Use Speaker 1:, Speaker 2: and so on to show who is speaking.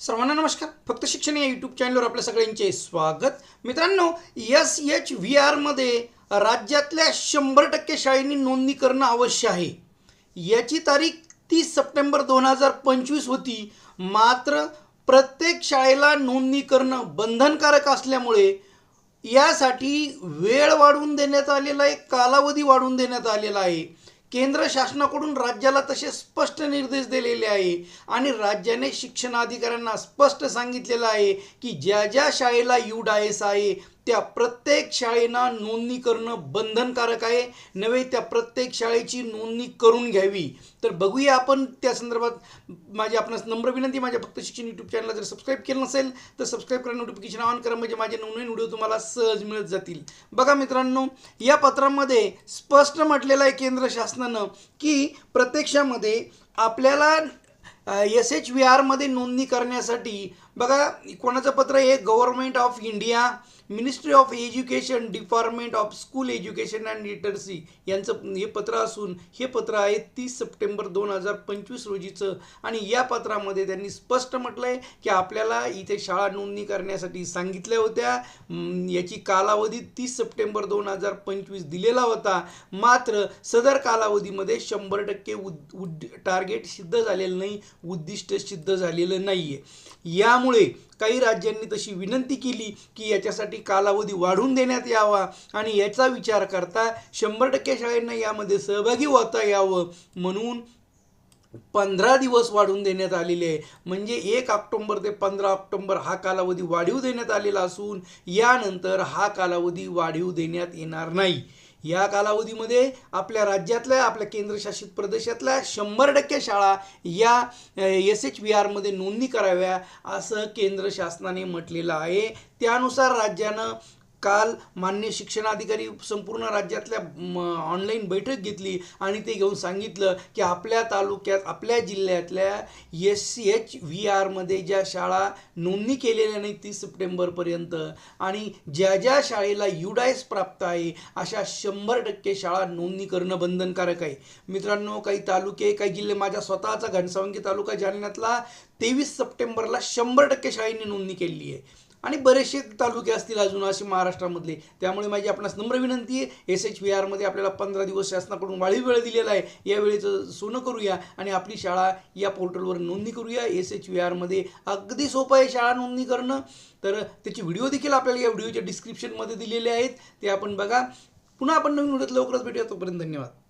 Speaker 1: सर्वांना नमस्कार. फक्त शिक्षण या यूट्यूब चॅनलवर आपल्या सगळ्यांचे स्वागत. मित्रांनो एस एच व्ही आरमध्ये राज्यातल्या शंभर टक्के शाळेंनी नोंदणी करणं अवश्य आहे. याची तारीख तीस सप्टेंबर दोन हजार पंचवीस होती. मात्र प्रत्येक शाळेला नोंदणी करणं बंधनकारक असल्यामुळे यासाठी वेळ वाढवून देण्यात आलेला आहे कालावधी वाढवून देण्यात आलेला आहे. केंद्र शासनाकडून राज्याला तसे स्पष्ट निर्देश दिलेले आहे. आणि राज्याने शिक्षणाधिकाऱ्यांना स्पष्ट सांगितलेलं आहे की ज्या ज्या शाळेला यू डायस आहे त्या प्रत्येक शाळेना नोंदणी करणं बंधनकारक आहे. नव्हे त्या प्रत्येक शाळेची नोंदणी करून घ्यावी. तर बघूया आपण त्या संदर्भात. माझी आपणास नम्र विनंती माझ्या फक्त शिक्षण यूट्यूब चॅनलला जर सबस्क्राईब केलं नसेल तर सबस्क्राईब करा नोटिफिकेशन ऑन करा म्हणजे माझे नवनवीन व्हिडिओ तुम्हाला सहज मिळत जातील. बघा मित्रांनो या पत्रामध्ये स्पष्ट म्हटलेलं आहे केंद्र शासनानं की प्रत्यक्षामध्ये आपल्याला एस एच व्ही आरमध्ये नोंदणी करण्यासाठी बघा कोणाचं पत्र आहे? Government of India ministry of education department of school education and literacy यांचं हे पत्र असून हे पत्र आहे तीस सप्टेंबर दोन हजार पंचवीस रोजीचं. आणि या पत्रामध्ये त्यांनी स्पष्ट म्हटलं आहे की आपल्याला इथे शाळा नोंदणी करण्यासाठी सांगितल्या होत्या. याची कालावधी तीस सप्टेंबर दोन हजार पंचवीस दिलेला होता. मात्र सदर कालावधीमध्ये शंभर टक्के उद उद टार्गेट सिद्ध झालेलं नाही. उद्दिष्ट सिद्ध झालेलं नाही आहे यामुळे काही राज्यांनी तशी विनंती केली की याच्यासाठी कालावधी वाढवून देण्यात यावा आणि याचा विचार करता शंभर टक्के शाळांना यामध्ये सहभागी होता यावं म्हणून पंधरा दिवस वाढवून देण्यात आलेले आहे. म्हणजे एक ऑक्टोंबर ते पंधरा ऑक्टोंबर हा कालावधी वाढीव देण्यात आलेला असून यानंतर हा कालावधी वाढीव देण्यात येणार नाही. या कालावधीमध्ये आपल्या राज्यातल्या आपल्या केंद्रशासित प्रदेशातल्या शंभर टक्के शाळा या एस एच व्ही आरमध्ये नोंदणी कराव्या असं केंद्र शासनाने म्हटलेलं आहे. त्यानुसार राज्यानं काल मान्य शिक्षणाधिकारी संपूर्ण राज्यातल्या ऑनलाईन बैठक घेतली आणि ते घेऊन सांगितलं की आपल्या तालुक्यात आपल्या जिल्ह्यातल्या एस सी एच व्ही आरमध्ये ज्या शाळा नोंदणी केलेल्या नाही तीस सप्टेंबरपर्यंत आणि ज्या ज्या शाळेला युडायस प्राप्त आहे अशा शंभर टक्के शाळा नोंदणी करणं बंधनकारक आहे. मित्रांनो काही तालुके काही जिल्हे माझ्या स्वतःचा घनसावंगी तालुका जालन्यातला तेवीस सप्टेंबरला शंभर टक्के शाळेंनी नोंदणी केलेली आहे. आणि बरेचसे तालुके असतील अजून असे महाराष्ट्रामधले. त्यामुळे माझी आपणास नम्र विनंती आहे एस एच व्ही आरमध्ये आपल्याला पंधरा दिवस शासनाकडून वाढीव वेळ दिलेला आहे. या वेळेचं सोनं करूया आणि आपली शाळा या पोर्टलवर नोंदणी करूया. एस एच व्ही आरमध्ये अगदी सोपं आहे शाळा नोंदणी करणं. तर त्याची व्हिडिओ देखील आपल्याला या व्हिडिओच्या डिस्क्रिप्शनमध्ये दिलेले आहेत. ते आपण बघा. पुन्हा आपण नवीन व्हिडिओत लवकरच भेटूया. तोपर्यंत धन्यवाद.